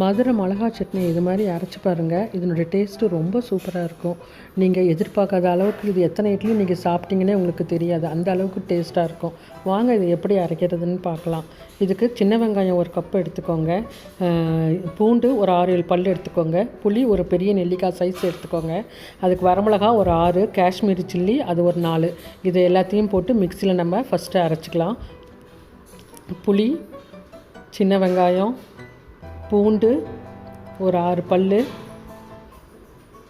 மதுரை மிளகா சட்னி இது மாதிரி அரைச்சி பாருங்கள் இதனுடைய டேஸ்ட்டு ரொம்ப சூப்பராக இருக்கும். நீங்கள் எதிர்பார்க்காத அளவுக்கு இது எத்தனை இட்லி நீங்கள் சாப்பிட்டீங்கன்னே உங்களுக்கு தெரியாது. அந்த அளவுக்கு டேஸ்ட்டாக இருக்கும். வாங்க இது எப்படி அரைக்கிறதுன்னு பார்க்கலாம். இதுக்கு சின்ன வெங்காயம் ஒரு கப் எடுத்துக்கோங்க. பூண்டு ஒரு ஆறு ஏழு பல் எடுத்துக்கோங்க. புளி ஒரு பெரிய நெல்லிக்காய் சைஸ் எடுத்துக்கோங்க. அதுக்கு வரமிளகா ஒரு ஆறு காஷ்மீரி சில்லி அது ஒரு நாலு. இது எல்லாத்தையும் போட்டு மிக்சியில் நம்ம ஃபஸ்ட்டு அரைச்சிக்கலாம். புளி சின்ன வெங்காயம் பூண்டு ஒரு ஆறு பல்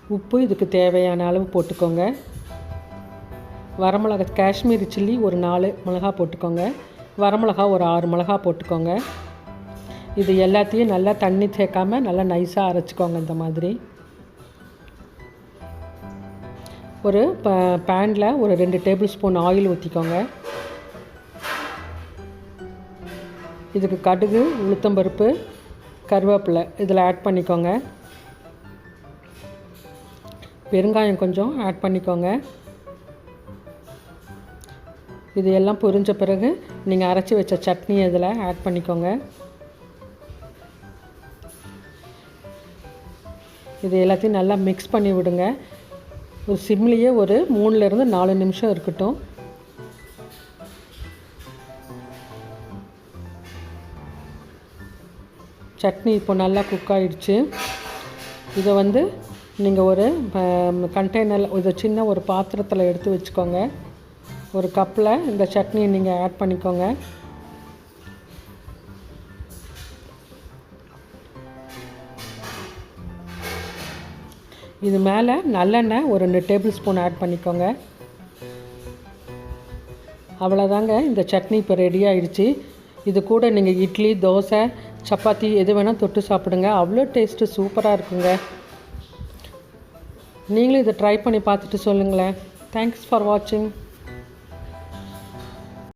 உப்பு இதுக்கு தேவையான அளவு போட்டுக்கோங்க. வரமிளகா காஷ்மீரி சில்லி ஒரு நாலு மிளகா போட்டுக்கோங்க. வரமிளகா ஒரு ஆறு மிளகா போட்டுக்கோங்க. இது எல்லாத்தையும் நல்லா தண்ணி சேர்க்காம நல்லா நைஸாக அரைச்சிக்கோங்க இந்த மாதிரி. ஒரு ப பேனில் ஒரு ரெண்டு டேபிள் ஸ்பூன் ஆயில் ஊற்றிக்கோங்க இதுக்கு கடுகு உளுத்தம்பருப்பு கருவேப்பிலை இதில் ஆட் பண்ணிக்கோங்க. பெருங்காயம் கொஞ்சம் ஆட் பண்ணிக்கோங்க. இது எல்லாம் பொரிஞ்ச பிறகு நீங்கள் அரைச்சி வச்ச சட்னி இதில் ஆட் பண்ணிக்கோங்க. இது எல்லாத்தையும் நல்லா மிக்ஸ் பண்ணி விடுங்க. ஒரு சிம்லேயே ஒரு மூணுலேருந்து நாலு நிமிஷம் இருக்கட்டும். சட்னி இப்போ நல்லா குக் ஆகிடுச்சு இதை வந்து நீங்கள் ஒரு கண்டெய்னரில் இது சின்ன ஒரு பாத்திரத்தில் எடுத்து வச்சுக்கோங்க. ஒரு கப்பில் இந்த சட்னியை நீங்கள் ஆட் பண்ணிக்கோங்க. இது மேலே நல்லெண்ணெய் ஒரு ரெண்டு டேபிள் ஸ்பூன் ஆட் பண்ணிக்கோங்க. அவ்வளோதாங்க இந்த சட்னி இப்போ ரெடி ஆயிடுச்சு. இது கூட நீங்கள் இட்லி தோசை சப்பாத்தி எது வேணால் தொட்டு சாப்பிடுங்க. அவ்வளோ டேஸ்ட்டு சூப்பராக இருக்குங்க. நீங்களும் இதை ட்ரை பண்ணி பார்த்துட்டு சொல்லுங்களேன். தேங்க்ஸ் ஃபார் வாட்சிங்